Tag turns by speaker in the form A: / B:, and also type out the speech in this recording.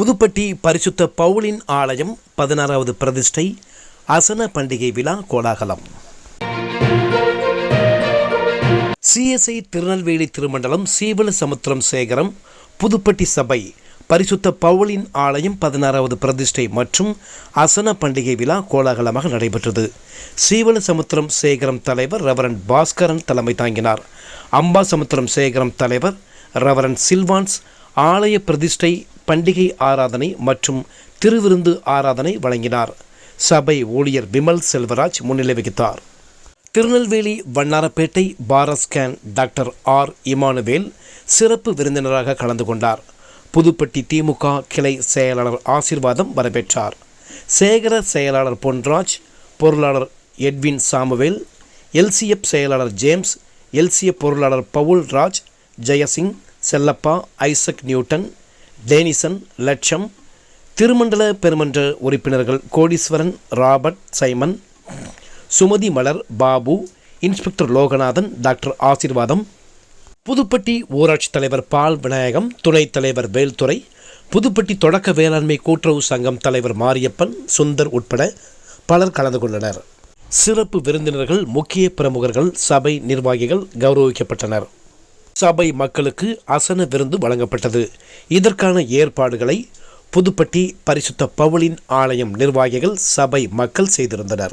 A: புதுப்பட்டி பரிசுத்த பவுலின் ஆலயம் பதினாறாவது பிரதிஷ்டை அசன பண்டிகை விழா கோலாகலம். சிஎஸ்ஐ திருநெல்வேலி திருமண்டலம் சீவல சமுத்திரம் சேகரம் புதுப்பட்டி சபை பரிசுத்த பவுலின் ஆலயம் பதினாறாவது பிரதிஷ்டை மற்றும் அசன பண்டிகை விழா கோலாகலமாக நடைபெற்றது. சீவல சமுத்திரம் சேகரம் தலைவர் ரெவரன் பாஸ்கரன் தலைமை தாங்கினார். அம்பா சமுத்திரம் சேகரம் தலைவர் ரெவரன் சில்வான்ஸ் ஆலய பிரதிஷ்டை பண்டிகை ஆராதனை மற்றும் திருவிருந்து ஆராதனை வழங்கினார். சபை ஊழியர் விமல் செல்வராஜ் முன்னிலை வகித்தார். Tirunelveli Vannarpettai Parascan doctor R. Emmanuel சிறப்பு விருந்தினராக கலந்து கொண்டார். புதுப்பட்டி திமுக கிளை செயலாளர் ஆசீர்வாதம் வரவேற்றார். சேகர செயலாளர் பொன்ராஜ் பொருளாளர் எட்வின் சாமுவேல் எல்சிஎஃப் செயலாளர் ஜேம்ஸ் எல்சிஎஃப் பொருளாளர் Paul Raj Jeyasingh Chellappa Isaac Newton Dennison லட்சம் திருமண்டல பெருமன்ற உறுப்பினர்கள் Kodeeswaran Robert Simon Sumathi Malar Babu inspector Loganathan doctor Asirvatham Puthupatti ஊராட்சி தலைவர் பால் விநாயகம் துணைத் தலைவர் வேல்துறை புதுப்பட்டி தொடக்க வேளாண்மை கூட்டுறவு சங்கம் தலைவர் மாரியப்பன் சுந்தர் உட்பட பலர் கலந்து கொண்டனர். சிறப்பு விருந்தினர்கள் முக்கிய பிரமுகர்கள் சபை நிர்வாகிகள் கௌரவிக்கப்பட்டனர். சபை மக்களுக்கு அசன விருந்து வழங்கப்பட்டது. இதற்கான ஏற்பாடுகளை புதுப்பட்டி பரிசுத்த பவுலின் ஆலயம் நிர்வாகிகள் சபை மக்கள் செய்திருந்தனர்.